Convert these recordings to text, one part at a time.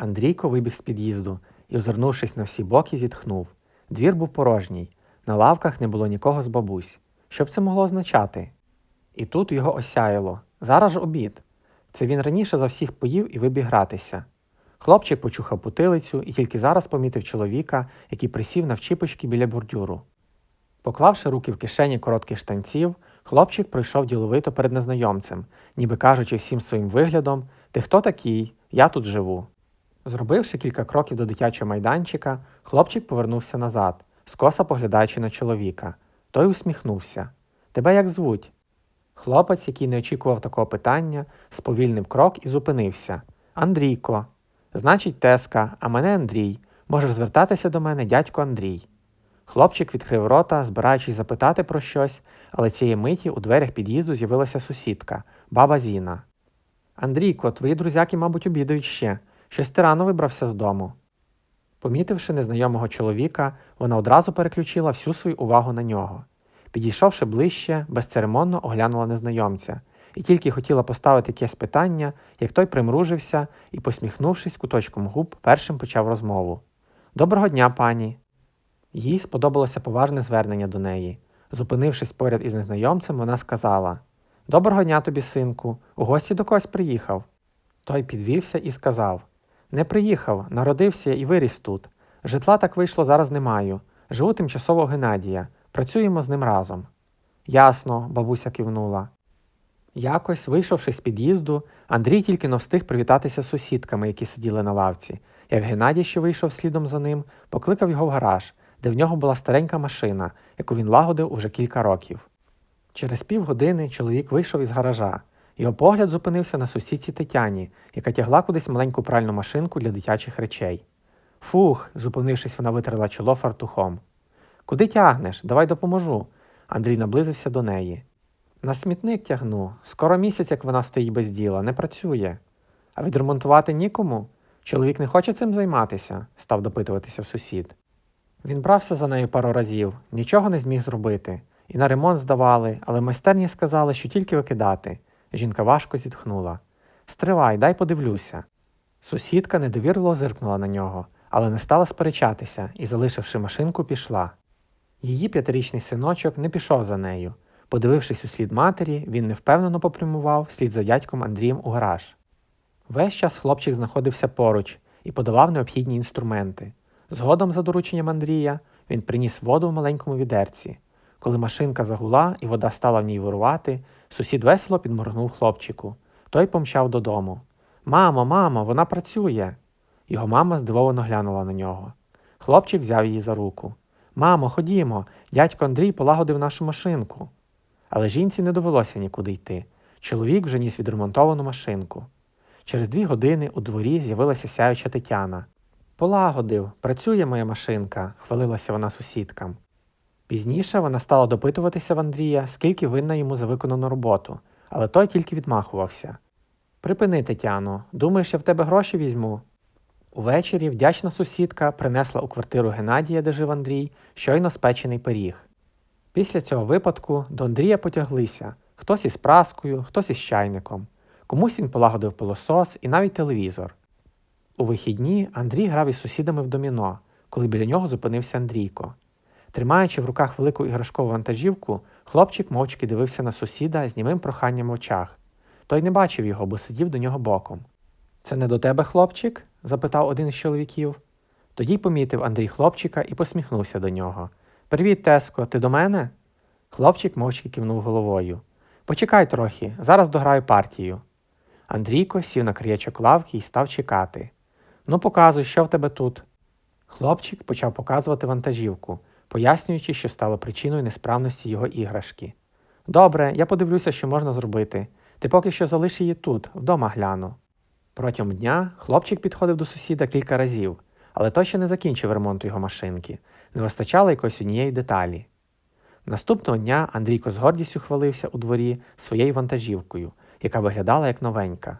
Андрійко вибіг з під'їзду і, озирнувшись на всі боки, зітхнув. Двір був порожній, на лавках не було нікого з бабусь. Що б це могло означати? І тут його осяяло. Зараз ж обід. Це він раніше за всіх поїв і вибіг гратися. Хлопчик почухав потилицю і тільки зараз помітив чоловіка, який присів на вчіпочки біля бордюру. Поклавши руки в кишені коротких штанців, хлопчик пройшов діловито перед незнайомцем, ніби кажучи всім своїм виглядом Ти хто такий? Я тут живу. Зробивши кілька кроків до дитячого майданчика, хлопчик повернувся назад, скоса поглядаючи на чоловіка. Той усміхнувся. Тебе як звуть? Хлопець, який не очікував такого питання, сповільнив крок і зупинився. Андрійко. Значить, Теска, а мене Андрій. Можеш звертатися до мене дядько Андрій. Хлопчик відкрив рота, збираючись запитати про щось, але цієї миті у дверях під'їзду з'явилася сусідка, баба Зіна. Андрійко, твої друзяки, мабуть, обідають ще. Щось ти рано вибрався з дому. Помітивши незнайомого чоловіка, вона одразу переключила всю свою увагу на нього. Підійшовши ближче, безцеремонно оглянула незнайомця і тільки хотіла поставити якесь питання, як той примружився і, посміхнувшись куточком губ, першим почав розмову. Доброго дня, пані. Їй сподобалося поважне звернення до неї. Зупинившись поряд із незнайомцем, вона сказала Доброго дня тобі, синку, у гості до когось приїхав. Той підвівся і сказав Не приїхав, народився і виріс тут. Житла так вийшло зараз не маю. Живу тимчасово Геннадія, працюємо з ним разом. Ясно, бабуся кивнула. Якось, вийшовши з під'їзду, Андрій тільки но встиг привітатися з сусідками, які сиділи на лавці. Як Геннадій, що вийшов слідом за ним, покликав його в гараж, де в нього була старенька машина, яку він лагодив уже кілька років. Через півгодини чоловік вийшов із гаража. Його погляд зупинився на сусідці Тетяні, яка тягла кудись маленьку пральну машинку для дитячих речей. Фух, зупинившись, вона витерла чоло фартухом. Куди тягнеш? Давай допоможу. Андрій наблизився до неї. На смітник тягну. Скоро місяць, як вона стоїть без діла, не працює. А відремонтувати нікому? Чоловік не хоче цим займатися? став допитуватися сусід. Він брався за нею пару разів, нічого не зміг зробити. І на ремонт здавали, але майстерні сказали, що тільки викидати. Жінка важко зітхнула. Стривай, дай подивлюся. Сусідка недовірливо зиркнула на нього, але не стала сперечатися і, залишивши машинку, пішла. Її п'ятирічний синочок не пішов за нею. Подивившись у слід матері, він невпевнено попрямував слід за дядьком Андрієм у гараж. Весь час хлопчик знаходився поруч і подавав необхідні інструменти. Згодом, за дорученням Андрія, він приніс воду в маленькому відерці. Коли машинка загула і вода стала в ній вирувати, сусід весело підморгнув хлопчику. Той помчав додому. Мамо, мамо, вона працює. Його мама здивовано глянула на нього. Хлопчик взяв її за руку. Мамо, ходімо, дядько Андрій полагодив нашу машинку. Але жінці не довелося нікуди йти. Чоловік вже ніс відремонтовану машинку. Через дві години у дворі з'явилася сяюча Тетяна. Полагодив, працює моя машинка, хвалилася вона сусідкам. Пізніше вона стала допитуватися в Андрія, скільки винна йому за виконану роботу, але той тільки відмахувався. Припини, Тетяно, думаєш, я в тебе гроші візьму? Увечері вдячна сусідка принесла у квартиру Геннадія, де жив Андрій, щойно спечений пиріг. Після цього випадку до Андрія потяглися хтось із праскою, хтось із чайником. Комусь він полагодив пилосос і навіть телевізор. У вихідні Андрій грав із сусідами в доміно, коли біля нього зупинився Андрійко. Тримаючи в руках велику іграшкову вантажівку, хлопчик мовчки дивився на сусіда з німим проханням в очах. Той не бачив його, бо сидів до нього боком. Це не до тебе, хлопчик? запитав один із чоловіків. Тоді помітив Андрій хлопчика і посміхнувся до нього. Привіт, Теско, ти до мене? Хлопчик мовчки кивнув головою. Почекай трохи, зараз дограю партію. Андрійко сів на краєчок лавки і став чекати. Ну, показуй, що в тебе тут. Хлопчик почав показувати вантажівку, пояснюючи, що стало причиною несправності його іграшки. Добре, я подивлюся, що можна зробити. Ти поки що залиш її тут, вдома гляну. Протягом дня хлопчик підходив до сусіда кілька разів, але той ще не закінчив ремонту його машинки, не вистачало якоїсь однієї деталі. Наступного дня Андрійко з гордістю хвалився у дворі своєю вантажівкою, яка виглядала як новенька.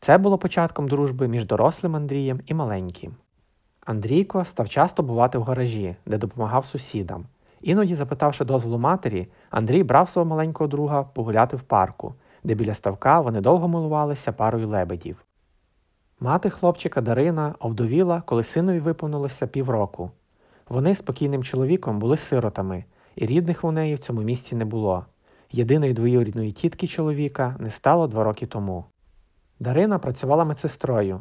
Це було початком дружби між дорослим Андрієм і маленьким. Андрійко став часто бувати в гаражі, де допомагав сусідам. Іноді, запитавши дозволу матері, Андрій брав свого маленького друга погуляти в парку, де біля ставка вони довго милувалися парою лебедів. Мати хлопчика Дарина овдовіла, коли синові виповнилося півроку. Вони з покійним чоловіком були сиротами, і рідних у неї в цьому місті не було. Єдиної двоюрідної тітки чоловіка не стало два роки тому. Дарина працювала медсестрою.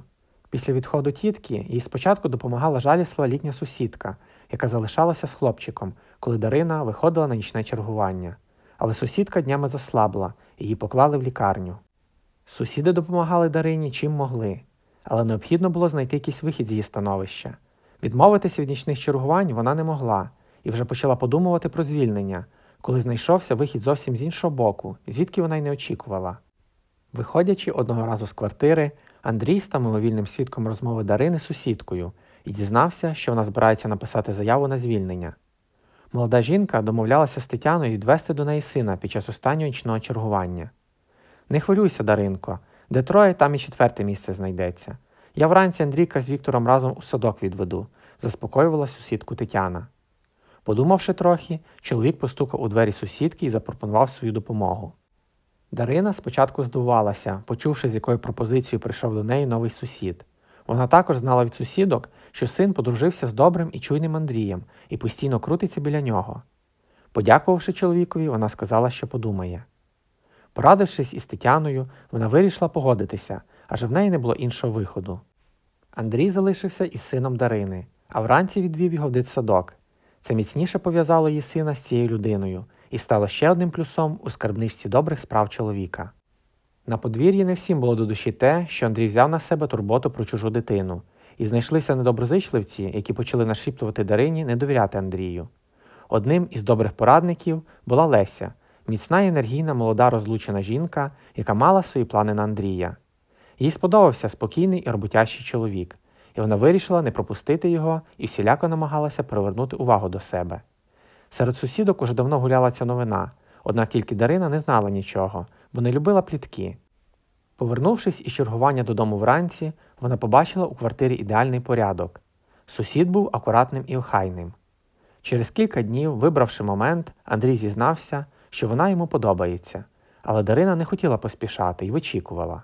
Після відходу тітки їй спочатку допомагала жаліслива літня сусідка, яка залишалася з хлопчиком, коли Дарина виходила на нічне чергування. Але сусідка днями заслабла, і її поклали в лікарню. Сусіди допомагали Дарині чим могли, але необхідно було знайти якийсь вихід з її становища. Відмовитися від нічних чергувань вона не могла і вже почала подумувати про звільнення, коли знайшовся вихід зовсім з іншого боку, звідки вона й не очікувала. Виходячи одного разу з квартири, Андрій став мимовільним свідком розмови Дарини з сусідкою і дізнався, що вона збирається написати заяву на звільнення. Молода жінка домовлялася з Тетяною відвести до неї сина під час останнього нічного чергування. Не хвилюйся, Даринко, де троє, там і четверте місце знайдеться. Я вранці Андрійка з Віктором разом у садок відведу, заспокоювала сусідку Тетяна. Подумавши трохи, чоловік постукав у двері сусідки і запропонував свою допомогу. Дарина спочатку здивувалася, почувши, з якою пропозицією прийшов до неї новий сусід. Вона також знала від сусідок, що син подружився з добрим і чуйним Андрієм і постійно крутиться біля нього. Подякувавши чоловікові, вона сказала, що подумає. Порадившись із Тетяною, вона вирішила погодитися, адже в неї не було іншого виходу. Андрій залишився із сином Дарини, а вранці відвів його в дитсадок. Це міцніше пов'язало її сина з цією людиною і стало ще одним плюсом у скарбничці добрих справ чоловіка. На подвір'ї не всім було до душі те, що Андрій взяв на себе турботу про чужу дитину, і знайшлися недоброзичливці, які почали нашіптувати Дарині не довіряти Андрію. Одним із добрих порадників була Леся, міцна і енергійна молода розлучена жінка, яка мала свої плани на Андрія. Їй сподобався спокійний і роботящий чоловік, і вона вирішила не пропустити його і всіляко намагалася привернути увагу до себе. Серед сусідок уже давно гуляла ця новина, однак тільки Дарина не знала нічого, бо не любила плітки. Повернувшись із чергування додому вранці, вона побачила у квартирі ідеальний порядок. Сусід був акуратним і охайним. Через кілька днів, вибравши момент, Андрій зізнався, що вона йому подобається, але Дарина не хотіла поспішати і вичікувала.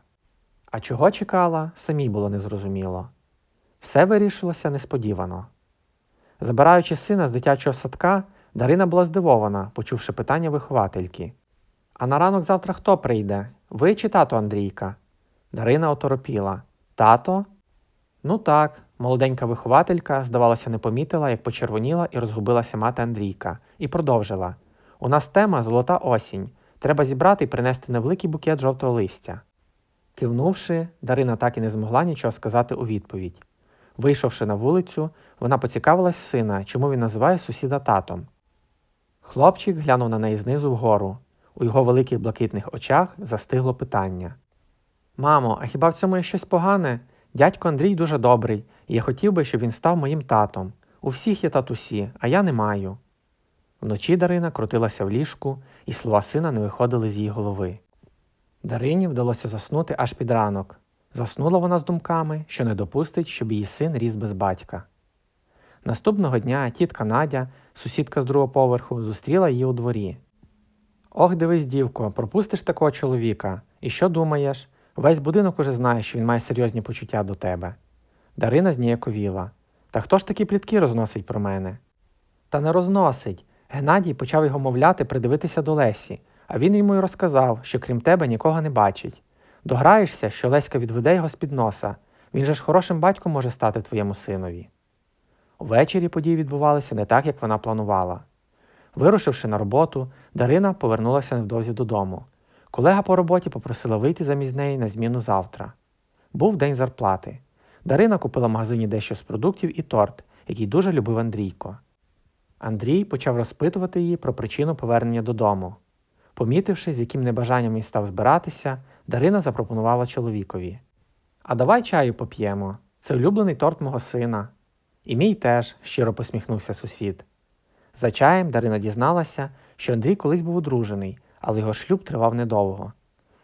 А чого чекала, самій було незрозуміло. Все вирішилося несподівано. Забираючи сина з дитячого садка, Дарина була здивована, почувши питання виховательки. А на ранок завтра хто прийде? Ви чи тато Андрійка? Дарина оторопіла. Тато? Ну так, молоденька вихователька, здавалося, не помітила, як почервоніла і розгубилася мати Андрійка, і продовжила. У нас тема золота осінь. Треба зібрати і принести невеликий букет жовтого листя. Кивнувши, Дарина так і не змогла нічого сказати у відповідь. Вийшовши на вулицю, вона поцікавилась сина, чому він називає сусіда татом. Хлопчик глянув на неї знизу вгору. У його великих блакитних очах застигло питання. Мамо, а хіба в цьому є щось погане? Дядько Андрій дуже добрий, і я хотів би, щоб він став моїм татом. У всіх є татусі, а я не маю. Вночі Дарина крутилася в ліжку, і слова сина не виходили з її голови. Дарині вдалося заснути аж під ранок. Заснула вона з думками, що не допустить, щоб її син ріс без батька. Наступного дня тітка Надя, сусідка з другого поверху, зустріла її у дворі. Ох, дивись, дівко, пропустиш такого чоловіка. І що думаєш? Весь будинок уже знає, що він має серйозні почуття до тебе. Дарина зніяковіла. Та хто ж такі плітки розносить про мене? Та не розносить. Геннадій почав його мовляти придивитися до Лесі, а він йому й розказав, що крім тебе нікого не бачить. Дограєшся, що Леська відведе його з-під носа. Він же ж хорошим батьком може стати твоєму синові. Увечері події відбувалися не так, як вона планувала. Вирушивши на роботу, Дарина повернулася невдовзі додому. Колега по роботі попросила вийти замість неї на зміну завтра. Був день зарплати. Дарина купила в магазині дещо з продуктів і торт, який дуже любив Андрійко. Андрій почав розпитувати її про причину повернення додому. Помітивши, з яким небажанням він став збиратися, Дарина запропонувала чоловікові. А давай чаю поп'ємо. Це улюблений торт мого сина. І мій теж, щиро посміхнувся сусід. За чаєм Дарина дізналася, що Андрій колись був одружений, але його шлюб тривав недовго.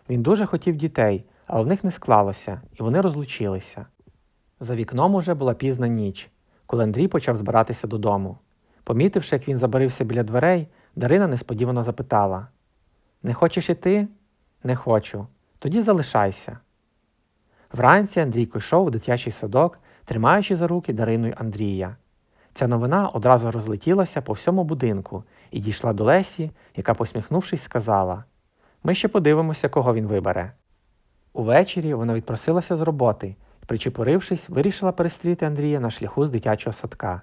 Він дуже хотів дітей, але в них не склалося, і вони розлучилися. За вікном уже була пізна ніч, коли Андрій почав збиратися додому. Помітивши, як він забарився біля дверей, Дарина несподівано запитала: Не хочеш іти? Не хочу. Тоді залишайся. Вранці Андрійко йшов у дитячий садок, тримаючи за руки Дарину й Андрія. Ця новина одразу розлетілася по всьому будинку і дійшла до Лесі, яка, посміхнувшись, сказала: Ми ще подивимося, кого він вибере. Увечері вона відпросилася з роботи і, причепурившись, вирішила перестріти Андрія на шляху з дитячого садка.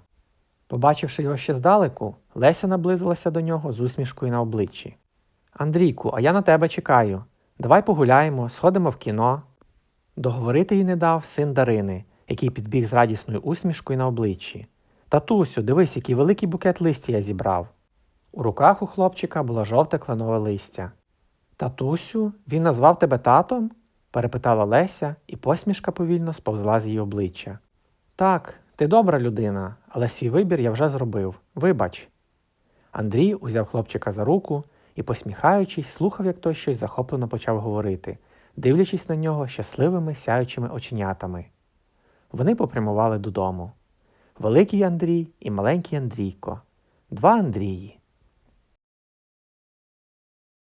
Побачивши його ще здалеку, Леся наблизилася до нього з усмішкою на обличчі. Андрійку, а я на тебе чекаю. Давай погуляємо, сходимо в кіно. Договорити їй не дав син Дарини, який підбіг з радісною усмішкою на обличчі. Татусю, дивись, який великий букет листя я зібрав. У руках у хлопчика було жовте кленове листя. Татусю, він назвав тебе татом? перепитала Леся, і посмішка повільно сповзла з її обличчя. Так, ти добра людина, але свій вибір я вже зробив. Вибач. Андрій узяв хлопчика за руку і, посміхаючись, слухав, як той щось захоплено почав говорити, дивлячись на нього щасливими сяючими оченятами. Вони попрямували додому. Великий Андрій і маленький Андрійко. Два Андрії.